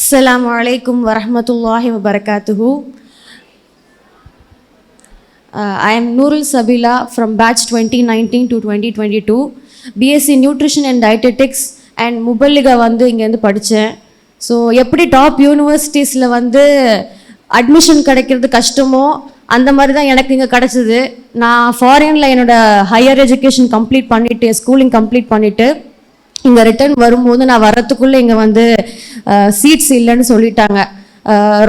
அஸ்லாம் வலைக்கும் வரமத்துல்லாஹி வபரகாத்துஹு I am Nurul Sabila from batch twenty nineteen to twenty twenty two BSc nutrition and dietetics and முபல்லிகா வந்து இங்கேருந்து படித்தேன் ஸோ எப்படி டாப் யூனிவர்சிட்டிஸில் வந்து அட்மிஷன் கிடைக்கிறது கஷ்டமோ அந்த மாதிரி தான் எனக்கு இங்கே கிடச்சிது. நான் ஃபாரினில் என்னோடய ஹையர் எஜுகேஷன் கம்ப்ளீட் பண்ணிவிட்டு ஸ்கூலிங் கம்ப்ளீட் பண்ணிவிட்டு இங்கே ரிட்டர்ன் வரும்போது நான் வரத்துக்குள்ளே இங்கே வந்து சீட்ஸ் இல்லைன்னு சொல்லிட்டாங்க.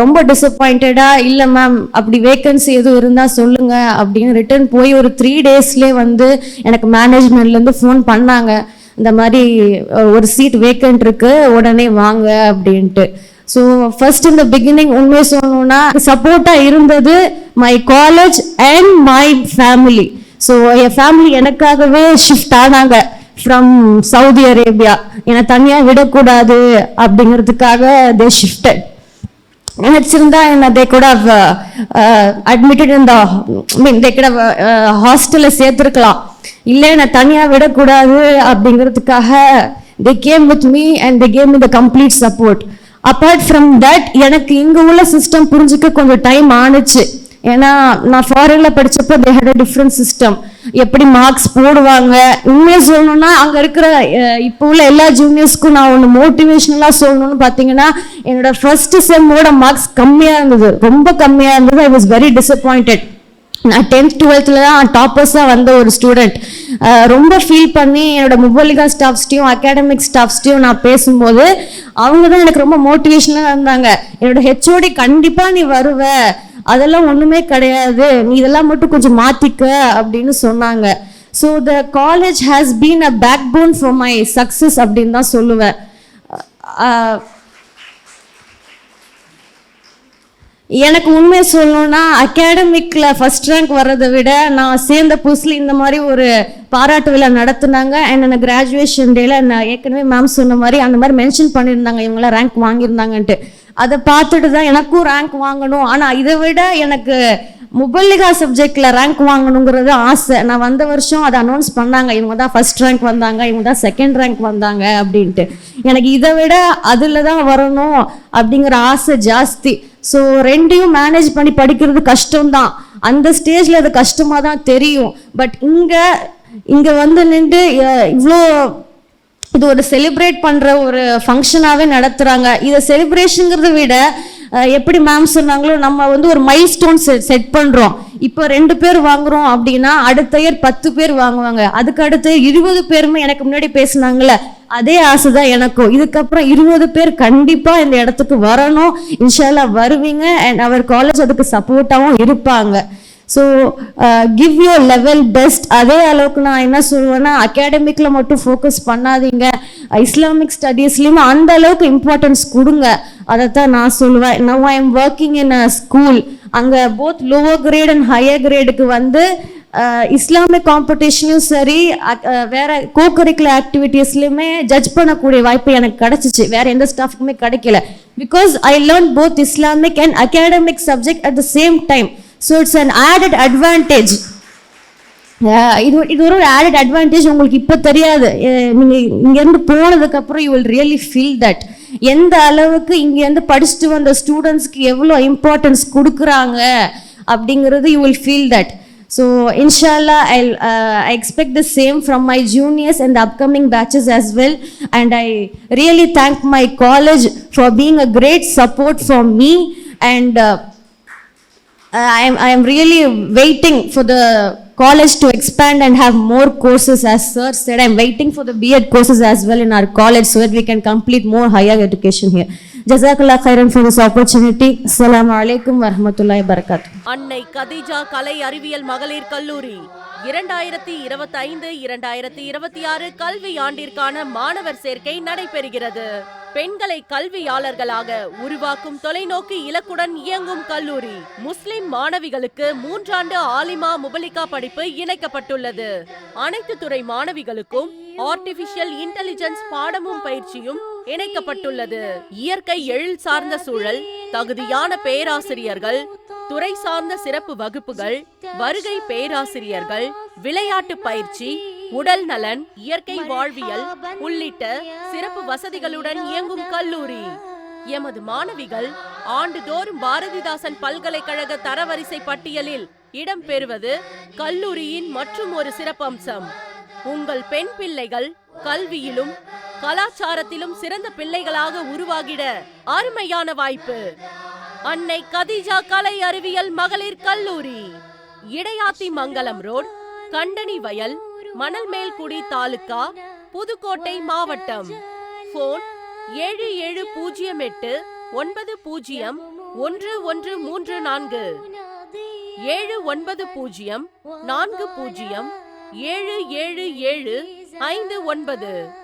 ரொம்ப டிசப்பாயிண்டடாக இல்லை மேம் அப்படி வேக்கன்சி எதுவும் இருந்தால் சொல்லுங்கள் அப்படின்னு ரிட்டர்ன் போய் ஒரு த்ரீ டேஸ்லேயே வந்து எனக்கு மேனேஜ்மெண்ட்லேருந்து ஃபோன் பண்ணாங்க. இந்த மாதிரி ஒரு சீட் வேக்கன்ட் இருக்கு உடனே வாங்க அப்படின்ட்டு. ஸோ ஃபர்ஸ்ட் இந்த பிகினிங் உண்மை சொல்லணும்னா சப்போர்ட்டாக இருந்தது my college and my family so N family எனக்காகவே ஷிஃப்ட் ஆனாங்க. ஃப்ரம் சவுதி அரேபியா என்னை தனியாக விடக்கூடாது அப்படிங்கிறதுக்காக தே ஷிஃப்டட் நினைச்சிருந்தா என்ன தே கூட அட்மிட்டட் இந்த மீன் தே கூட ஹாஸ்டலில் சேர்த்துருக்கலாம். இல்லை என்னை தனியாக விடக்கூடாது அப்படிங்கிறதுக்காக they came with me and they came the complete support apart from that எனக்கு இங்கே உள்ள சிஸ்டம் புரிஞ்சுக்க கொஞ்சம் டைம் ஆணுச்சு. ஏன்னா நான் ஃபாரின்ல படிச்சப்போ they had a different system எப்படி மார்க்ஸ் போடுவாங்க? உண்மையை சொல்லணும்னா அங்க இருக்கிற இப்போ உள்ள எல்லா ஜூனியர்ஸ்க்கும் நான் ஒன்று மோட்டிவேஷனலாக சொல்லணும்னு பார்த்தீங்கன்னா என்னோட ஃபர்ஸ்ட் செம்மோட மார்க்ஸ் கம்மியாக இருந்தது. ரொம்ப கம்மியாக இருந்தது. ஐ வாஸ் வெரி டிசப்பாயிண்டட் நான் டென்த் டுவெல்த்தில் தான் டாப்பர்ஸாக வந்த ஒரு ஸ்டூடெண்ட் ரொம்ப ஃபீல் பண்ணி என்னோட முபோலிகா ஸ்டாஃப்ஸ்டையும் அகாடமிக் ஸ்டாஃப்ஸ்டையும் நான் பேசும்போது அவங்க தான் எனக்கு ரொம்ப மோட்டிவேஷனாக இருந்தாங்க. என்னோட ஹெச்ஓடி கண்டிப்பாக நீ வருவ. அதெல்லாம் ஒன்றுமே கிடையாது. நீ இதெல்லாம் மட்டும் கொஞ்சம் மாற்றிக்க அப்படின்னு சொன்னாங்க. So the college has been a backbone for my success அப்படின்னு தான் சொல்லுவேன். எனக்கு உண்மையை சொல்லணும்னா அகாடமிக்கில் ஃபஸ்ட் ரேங்க் வர்றதை விட நான் சேர்ந்த புதுசில் இந்த மாதிரி ஒரு பாராட்டு விழா நடத்துனாங்க. அண்ட் என்ன கிராஜுவேஷன் டேல நான் ஏற்கனவே மேம் சொன்ன மாதிரி அந்த மாதிரி மென்ஷன் பண்ணியிருந்தாங்க. இவங்களாம் ரேங்க் வாங்கியிருந்தாங்கன்ட்டு. அதை பார்த்துட்டு தான் எனக்கும் ரேங்க் வாங்கணும். ஆனால் இதை விட எனக்கு முபல்லிகா சப்ஜெக்டில் ரேங்க் வாங்கணுங்கிறது ஆசை. நான் வந்த வருஷம் அதை அனௌன்ஸ் பண்ணாங்க. இவங்க தான் ஃபர்ஸ்ட் ரேங்க் வந்தாங்க இவங்க தான் செகண்ட் ரேங்க் வந்தாங்க அப்படின்ட்டு. எனக்கு இதை விட அதில் தான் வரணும் அப்படிங்கிற ஆசை ஜாஸ்தி. ஸோ ரெண்டையும் மேனேஜ் பண்ணி படிக்கிறது கஷ்டம்தான். அந்த ஸ்டேஜில் அது கஷ்டமாக தான் தெரியும். பட் இங்கே இங்கே வந்து நின்று இவ்வளோ இது ஒரு செலிப்ரேட் பண்ணுற ஒரு ஃபங்க்ஷனாகவே நடத்துகிறாங்க இதை செலிப்ரேஷனுங்கிறத விட எப்படி மேம் சொன்னாங்களோ நம்ம வந்து ஒரு மைல் ஸ்டோன் செட் பண்ணுறோம் இப்போ ரெண்டு பேர் வாங்குறோம் அப்படின்னா அடுத்த இயர் பத்து பேர் வாங்குவாங்க. அதுக்கு அடுத்து இருபது பேருமே எனக்கு முன்னாடி பேசுனாங்கல்ல அதே ஆசை தான் எனக்கும். இதுக்கப்புறம் இருபது பேர் கண்டிப்பாக இந்த இடத்துக்கு வரணும். இன்ஷால்லா வருவீங்க. அண்ட் அவர் காலேஜ் அதுக்கு சப்போர்ட்டாகவும் இருப்பாங்க. So give your level best அதே அளவுக்கு நான் என்ன சொல்லுவேன்னா அகாடமிக்கில் மட்டும் ஃபோக்கஸ் பண்ணாதீங்க. இஸ்லாமிக் ஸ்டடீஸ்லேயும் அந்த அளவுக்கு இம்பார்ட்டன்ஸ் கொடுங்க. அதைத்தான் நான் சொல்லுவேன். Now I am working in a school அங்கே both lower grade and higher கிரேடுக்கு வந்து uh, இஸ்லாமிக் காம்படிஷனும் சரி uh, வேற கோ கரிக்குலர் ஆக்டிவிட்டீஸ்லையுமே ஜட்ஜ் பண்ணக்கூடிய வாய்ப்பு எனக்கு கிடைச்சிச்சு. வேற எந்த ஸ்டாஃப்க்குமே கிடைக்கல. Because I learn both Islamic and academic subject at the same time so it's an added advantage இது இது ஒரு ஆடட் அட்வான்டேஜ் உங்களுக்கு இப்போ தெரியாது. Uh, நீங்கள் இங்கேருந்து போனதுக்கப்புறம் you will really feel that எந்த அளவுக்கு இங்கேருந்து படிச்சுட்டு வந்த ஸ்டூடெண்ட்ஸ்க்கு எவ்வளோ இம்பார்ட்டன்ஸ் கொடுக்குறாங்க அப்படிங்கிறது you will feel that so இன்ஷால்லா I I expect the same from my juniors and upcoming batches as well and I really thank my college for being a great support for me and I am I am really waiting for the college to expand and have more courses as sir said I'm waiting for the B.Ed courses as well in our college so that we can complete more higher education here Jazakallah khairan for this opportunity Assalamu alaikum wa rahmatullahi wa barakatuh அன்னை கதீஜா கலை அறிவியல் மகளிர் கல்லூரி இரண்டாயிரத்தி இருபத்தி ஐந்து இரண்டாயிரத்தி இருபத்தி ஆறு கல்வி ஆண்டிற்கான மாணவர் சேர்க்கை நடைபெறுகிறது பெண்களை கல்வியாளர்களாக உருவாக்கும் தொலைநோக்கு இலக்குடன் இயங்கும் கல்லூரி. முஸ்லிம் மாணவிகளுக்கு மூன்றாண்டு ஆலிமா முபலிகா படிப்பு இணைக்கப்பட்டுள்ளது. அனைத்து துறை மாணவிகளுக்கும் ஆர்டிபிஷியல் இன்டெலிஜென்ஸ் பாடமும் பயிற்சியும் இணைக்கப்பட்டுள்ளது. இயற்கை எழில் சார்ந்த சூழல் தகுதியான பேராசிரியர்கள் துறை சார்ந்த சிறப்பு வகுப்புகள் வருகை பேராசிரியர்கள் விளையாட்டு பயிற்சி உடல் நலன் இயற்கை வாழ்வியல் உள்ளிட்ட சிறப்பு வசதிகளுடன் இயங்கும் கல்லூரி. எமது மாணவிகள் ஆண்டுதோறும் பாரதிதாசன் பல்கலைக்கழக தரவரிசை பட்டியலில் இடம் பெறுவது கல்லூரியின் மற்றும் ஒரு சிறப்பம்சம். உங்கள் பெண் பிள்ளைகள் கல்வியிலும் கலாச்சாரத்திலும் சிறந்த பிள்ளைகளாக உருவாகிட அருமையான வாய்ப்பு. அன்னை கதிஜா கலை அறிவியல் மகளிர் கல்லூரி இடையாத்தி மங்கலம் ரோட் கண்டனி வயல் மணல்மேல்குடி தாலுகா புதுக்கோட்டை மாவட்டம். போன் ஏழு ஏழு பூஜ்ஜியம் எட்டு ஒன்பது பூஜ்ஜியம் ஒன்று ஒன்று மூன்று நான்கு. ஏழு ஒன்பது பூஜ்ஜியம் நான்கு பூஜ்ஜியம் ஏழு ஏழு ஏழு ஐந்து ஒன்பது.